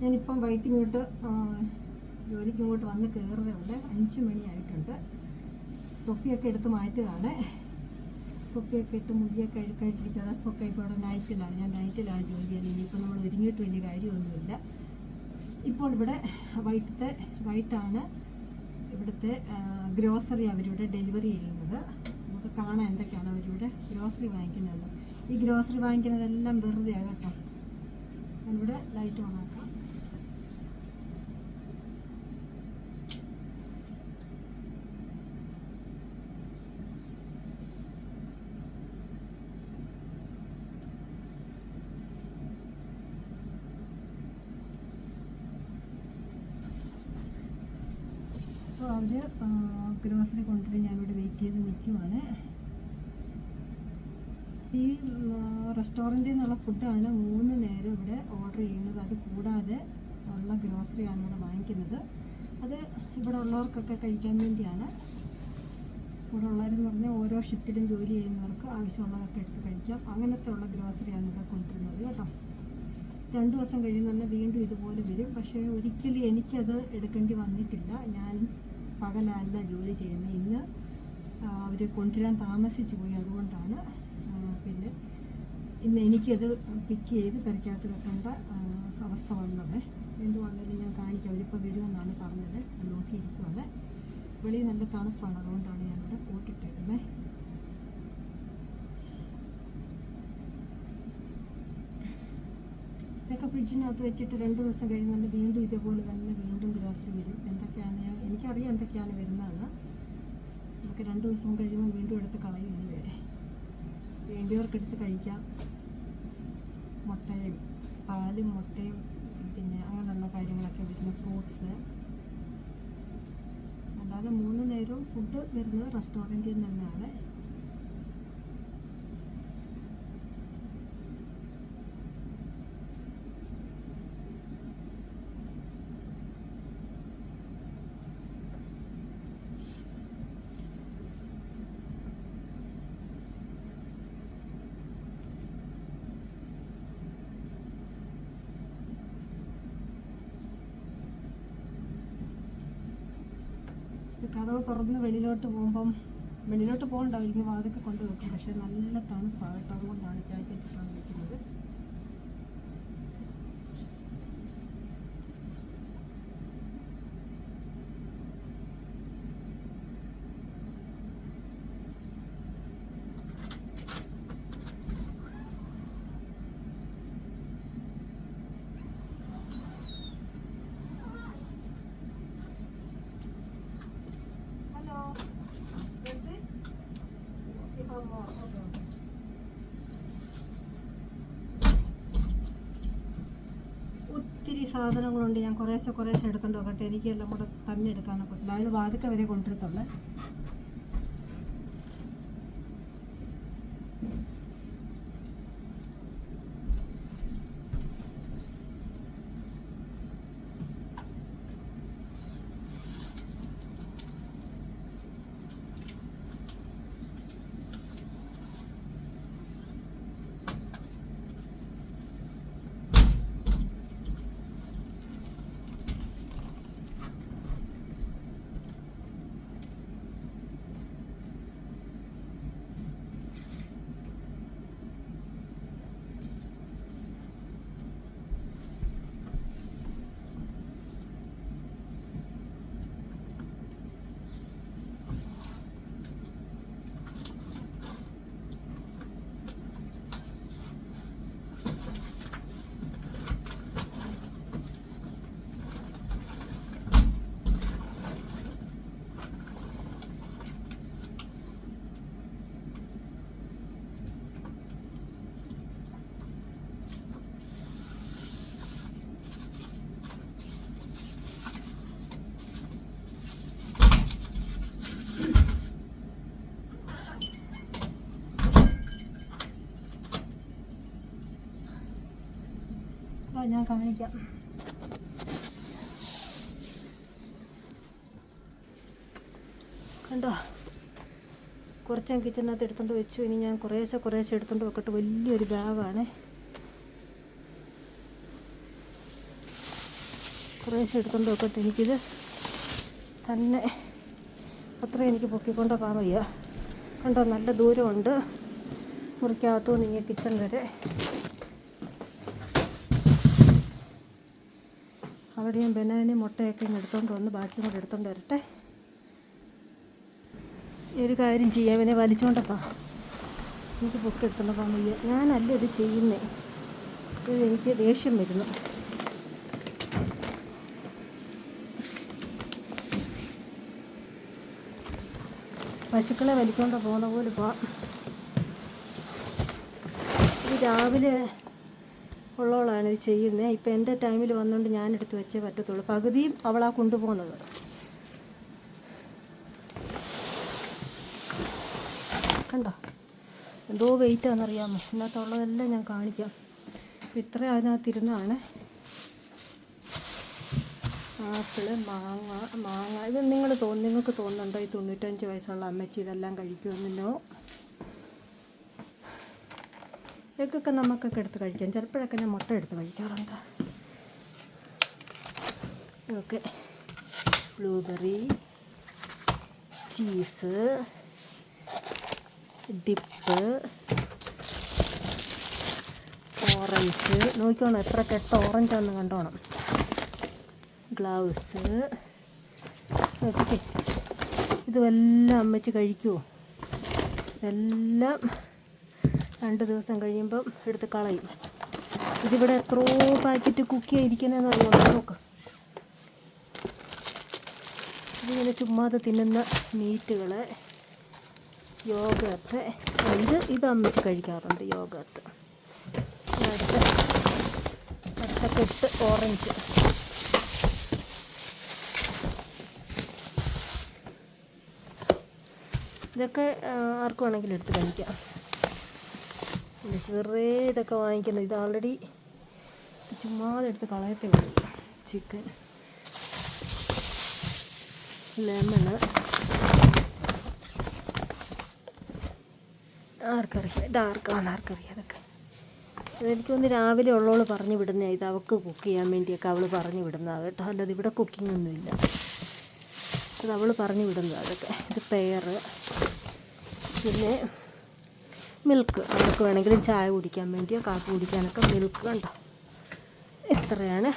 ഞാനിപ്പം വൈകിട്ട് ഇങ്ങോട്ട് ജോലിക്ക് ഇങ്ങോട്ട് വന്ന് കയറുന്നുണ്ട് അഞ്ച് മണിയായിട്ടുണ്ട്. തൊപ്പിയൊക്കെ എടുത്ത് മാറ്റിയതാണ് തൊപ്പിയൊക്കെ ഇട്ട് മുടിയൊക്കെ അഴുക്കായിട്ടിരിക്കുക. ഡ്രസ്സൊക്കെ ഇപ്പോൾ നൈറ്റിലാണ് ഞാൻ നൈറ്റിലാണ് ജോലി ചെയ്യുന്നത്. ഇനിയിപ്പോൾ നമ്മൾ ഒരുങ്ങിയിട്ട് വലിയ കാര്യമൊന്നുമില്ല. ഇപ്പോൾ ഇവിടെ വൈകിട്ടത്തെ വൈകിട്ടാണ് ഇവിടുത്തെ ഗ്രോസറി അവരിവിടെ ഡെലിവറി ചെയ്യുന്നത്. നമുക്ക് കാണാൻ എന്തൊക്കെയാണ് അവരിവിടെ ഗ്രോസറി വാങ്ങിക്കുന്നത് ഈ ഗ്രോസറി വാങ്ങിക്കുന്നതെല്ലാം വെറുതെയാണ് കേട്ടോ. ഞാനിവിടെ ലൈറ്റ് ഓൺ ആക്കാം അപ്പോൾ അവർ ഗ്രോസറി കൊണ്ടുവരും ഞാനിവിടെ വെയിറ്റ് ചെയ്ത് നിൽക്കുവാണ് ഈ റെസ്റ്റോറന്റിൽ നിന്നുള്ള ഫുഡാണ് മൂന്ന് നേരം ഇവിടെ ഓർഡർ ചെയ്യുന്നത്. അത് കൂടാതെ ഉള്ള ഗ്രോസറിയാണ് ഇവിടെ വാങ്ങിക്കുന്നത്. അത് ഇവിടെ ഉള്ളവർക്കൊക്കെ കഴിക്കാൻ വേണ്ടിയാണ്. ഇവിടെ ഉള്ളവരെന്ന് പറഞ്ഞാൽ ഓരോ ഷിഫ്റ്റിലും ജോലി ചെയ്യുന്നവർക്ക് ആവശ്യമുള്ളതൊക്കെ എടുത്ത് കഴിക്കാം. അങ്ങനത്തെ ഉള്ള ഗ്രോസറിയാണ് ഇവിടെ കൊണ്ടുവരുന്നത് കേട്ടോ. രണ്ട് ദിവസം കഴിയുന്ന വീണ്ടും ഇതുപോലെ വരും. പക്ഷേ ഒരിക്കലും എനിക്കത് എടുക്കേണ്ടി വന്നിട്ടില്ല. ഞാൻ പകലല്ല ജോലി ചെയ്യുന്നത്. ഇന്ന് അവർ കൊണ്ടുവരാൻ താമസിച്ചു പോയി. അതുകൊണ്ടാണ് പിന്നെ ഇന്ന് എനിക്കത് പിക്ക് ചെയ്ത് പെരക്കകത്ത് വെക്കേണ്ട അവസ്ഥ വന്നത്. എന്തുവാണെങ്കിലും ഞാൻ കാണിക്കാം. അവരിപ്പോൾ വരുമെന്നാണ് പറഞ്ഞത്. നോക്കിയിരിക്കുവാണ്. വെളിയിൽ നല്ല തണുപ്പാണ്. അതുകൊണ്ടാണ് ഞാനിവിടെ കൂട്ടിട്ടേക്കുന്നത് ഇതൊക്കെ ഫ്രിഡ്ജിനകത്ത് വെച്ചിട്ട് രണ്ട് ദിവസം കഴിയുന്നുണ്ട് വീണ്ടും ഇതേപോലെ തന്നെ വീണ്ടും ഗ്രോസറി വരും. എനിക്കറിയാം എന്തൊക്കെയാണ് വരുന്നതെന്ന്. ഇതൊക്കെ രണ്ട് ദിവസം കഴിയുമ്പോൾ വീണ്ടും എടുത്ത് കളയും വേറെ വേണ്ടിയവർക്ക് എടുത്ത് കഴിക്കാം. മുട്ടയും പാലും മുട്ടയും പിന്നെ അങ്ങനെയുള്ള കാര്യങ്ങളൊക്കെ വരുന്ന ഫ്രൂട്ട്സ്. അല്ലാതെ മൂന്ന് നേരവും ഫുഡ് വരുന്നത് റെസ്റ്റോറന്റിൽ നിന്ന് കഥവ് തുറന്ന് വെളിയിലോട്ട് പോകുമ്പം വെളിയിലോട്ട് പോകണ്ടായിരിക്കും വാതൊക്കെ കൊണ്ട് വെക്കും പക്ഷേ നല്ല തണുപ്പാണ് കേട്ടോ. അതുകൊണ്ടാണ് ജാക്കറ്റ് സാധനങ്ങളുണ്ട്. ഞാൻ കുറേശ്ശെ കുറേശ്ശെ എടുത്തുകൊണ്ട് നോക്കട്ടെ എനിക്കെല്ലാം കൂടെ തന്നെ എടുക്കാനൊക്കെ പറ്റില്ല വാതിക്ക വരെ കൊണ്ടുവരത്തുള്ളേ. കാണിക്കാം. കണ്ടോ? കുറച്ച് കിച്ചണിനകത്ത് എടുത്തോണ്ട് വെച്ചു. ഇനി ഞാൻ കുറേശ്ശെ കുറേശ്ശെ എടുത്തോണ്ട് വെക്കട്ടെ. വലിയൊരു ബാഗാണ് കുറേശ്ശെ എടുത്തോണ്ട് വെക്കട്ടെ. എനിക്കിത് തന്നെ അത്ര എനിക്ക് പൊക്കിക്കൊണ്ട് പോകാൻ കണ്ടോ? നല്ല ദൂരമുണ്ട്. മുറിക്കകത്തു നിന്ന് കിച്ചൺ വരെ. അവിടെ ഞാൻ ബനാനും മുട്ടയൊക്കെ ഇങ്ങ് എടുത്തോണ്ട് വന്ന് ബാക്കി കൂടെ എടുത്തോണ്ട് വരട്ടെ. ഒരു കാര്യം ചെയ്യാൻ പിന്നെ വലിച്ചോണ്ടപ്പാ. എനിക്ക് ബുക്ക് എടുത്തോണ്ടപ്പാ വയ്യ. ഞാനല്ല ഇത് ചെയ്യുന്നേ. ഇത് എനിക്ക് ദേഷ്യം വരുന്നു. പശുക്കളെ വലിക്കൊണ്ട് പോകുന്ന പോലെ പോവാം. ഇത് രാവിലെ ഉള്ളവളാണ് ഇത് ചെയ്യുന്നത് ഇപ്പം എന്റെ ടൈമിൽ വന്നുകൊണ്ട് ഞാൻ എടുത്ത് വെച്ചേ പറ്റത്തുള്ളൂ. പകുതിയും അവളാ കൊണ്ടുപോകുന്നത്. കണ്ടോ? എന്തോ വെയിറ്റാണെന്നറിയാമോ ഇതിനകത്തുള്ളതെല്ലാം ഞാൻ കാണിക്കാം. ഇത്ര അതിനകത്തിരുന്നാണ്. ആപ്പിൾ മാങ്ങ മാങ്ങ. ഇത് നിങ്ങൾ തോന്നുന്നു നിങ്ങൾക്ക് തോന്നുന്നുണ്ടോ? ഈ തൊണ്ണൂറ്റഞ്ച് വയസ്സുള്ള അമ്മച്ചി ഇതെല്ലാം കഴിക്കുമെന്നോ? ഇതൊക്കെ നമുക്കൊക്കെ എടുത്ത് കഴിക്കാം. ചിലപ്പോഴൊക്കെ ഞാൻ മുട്ട എടുത്ത് കഴിക്കാറുണ്ട്. Okay blueberry cheese dip orange നോക്കിക്കോണം എത്ര കെട്ട ഓറഞ്ചാന്ന് കണ്ടോണം. ഗ്ലൗസ് ഓക്കെ ഇതുമെല്ലാം അമ്മച്ച് കഴിക്കുമോ ഇതെല്ലാം രണ്ട് ദിവസം കഴിയുമ്പം എടുത്ത് കളയും. ഇതിവിടെ എത്രയോ പാക്കറ്റ് കുക്ക് ചെയ്തിരിക്കുന്നതെന്ന് അറിയാമോ നോക്ക്. ഇതിങ്ങനെ ചുമ്മാതെ തിന്നുന്ന മീറ്റുകൾ യോഗത്ത് ഇത് ഇത് അമ്മിച്ച് കഴിക്കാറുണ്ട് യോഗത്ത് അടുത്ത ഓറഞ്ച്. ഇതൊക്കെ ആ, വേണമെങ്കിലും എടുത്ത് കഴിക്കാം. വെറുതെ ഇതൊക്കെ വാങ്ങിക്കുന്നത്. ഇത് ഓൾറെഡി ചുമ്മാതെ എടുത്ത് കളയത്തേ ഉള്ളൂ ചിക്കൻ ലെമണ് ആർക്കറിയാം. ഇത് ആർക്കാണ് ആർക്കറിയാം അതൊക്കെ. എനിക്കൊന്ന് രാവിലെ ഉള്ളവൾ പറഞ്ഞു വിടുന്ന. ഇത് അവൾക്ക് കുക്ക് ചെയ്യാൻ വേണ്ടിയൊക്കെ അവൾ പറഞ്ഞു വിടുന്നതാണ് കേട്ടോ. അല്ലാതെ ഇവിടെ കുക്കിംഗ് ഒന്നുമില്ല അത് അവൾ പറഞ്ഞു വിടുന്നതാണ് അതൊക്കെ. ഇത് പെയർ പിന്നെ മിൽക്ക്. അവർക്ക് വേണമെങ്കിലും ചായ കുടിക്കാൻ വേണ്ടിയോ കാപ്പി കുടിക്കാനൊക്കെ മിൽക്ക് കണ്ടോ? ഇത്രയാണ്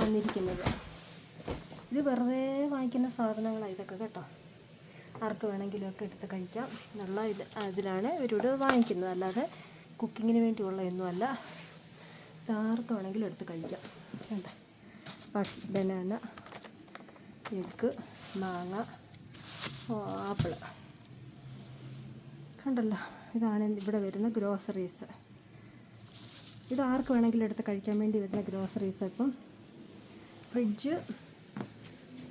വന്നിരിക്കുന്നത്. ഇത് വെറുതെ വാങ്ങിക്കുന്ന സാധനങ്ങളാണ് ഇതൊക്കെ കേട്ടോ. ആർക്ക് വേണമെങ്കിലും ഒക്കെ എടുത്ത് കഴിക്കാം. നല്ല ഇത് അതിലാണ് ഇവരോട് വാങ്ങിക്കുന്നത്. അല്ലാതെ കുക്കിങ്ങിന് വേണ്ടിയുള്ള ഒന്നുമല്ല. ഇത് ആർക്ക് വേണമെങ്കിലും എടുത്ത് കഴിക്കാം. കണ്ടോ? ബാക്കി ബനാന എഗ്ഗ് മാങ്ങ ആപ്പിൾ കണ്ടല്ലോ ഇതാണ് ഇവിടെ വരുന്ന ഗ്രോസറീസ് ഇത് ആർക്ക് വേണമെങ്കിലും എടുത്ത് കഴിക്കാൻ വേണ്ടി വരുന്ന ഗ്രോസറീസ് ഇപ്പം. ഫ്രിഡ്ജ്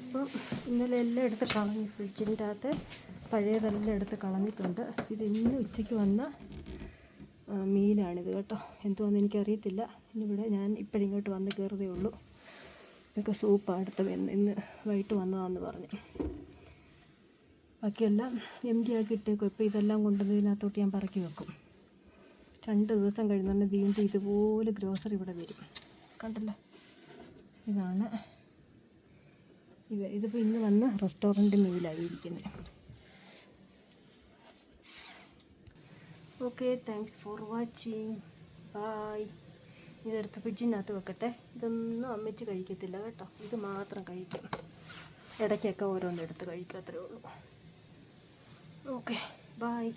ഇപ്പം ഇന്നലെ എല്ലാം എടുത്ത് കളഞ്ഞു. ഫ്രിഡ്ജിന്റെ അകത്ത് പഴയതെല്ലാം എടുത്ത് കളഞ്ഞിട്ടുണ്ട്. ഇത് ഇന്ന് ഉച്ചയ്ക്ക് വന്ന മീനാണിത് കേട്ടോ. എന്തുവാന്ന് എനിക്കറിയത്തില്ല. ഇന്നിവിടെ ഞാൻ ഇപ്പോഴിങ്ങോട്ട് വന്ന് കയറുതേ ഉള്ളൂ. ഇതൊക്കെ സൂപ്പാണ് അടുത്ത് ഇന്ന് വൈകിട്ട് വന്നതാന്ന് പറഞ്ഞു. ബാക്കിയെല്ലാം എം ഡി ആക്കി ഇട്ടേക്കും. ഇപ്പോൾ ഇതെല്ലാം കൊണ്ടുവന്ന് ഇതിനകത്തോട്ട് ഞാൻ പറക്കി വെക്കും. രണ്ട് ദിവസം കഴിയുന്ന വീണ്ടും ഇതുപോലെ ഗ്രോസറി ഇവിടെ വരും. കണ്ടല്ലോ? ഇതാണ്. ഇവ ഇതിപ്പോൾ ഇന്ന് വന്ന് റെസ്റ്റോറന്റ് മെയിലായി ഇരിക്കുന്നത് okay thanks for watching bye ഇതെടുത്ത് ഫ്രിഡ്ജിനകത്ത് വെക്കട്ടെ. ഇതൊന്നും അമ്മച്ച് കഴിക്കത്തില്ല കേട്ടോ. ഇത് മാത്രം കഴിക്കും. ഇടയ്ക്കൊക്കെ ഓരോന്നെടുത്ത് കഴിക്കത്രേ അത്രേ ഉള്ളൂ ഓക്കെ ബായ്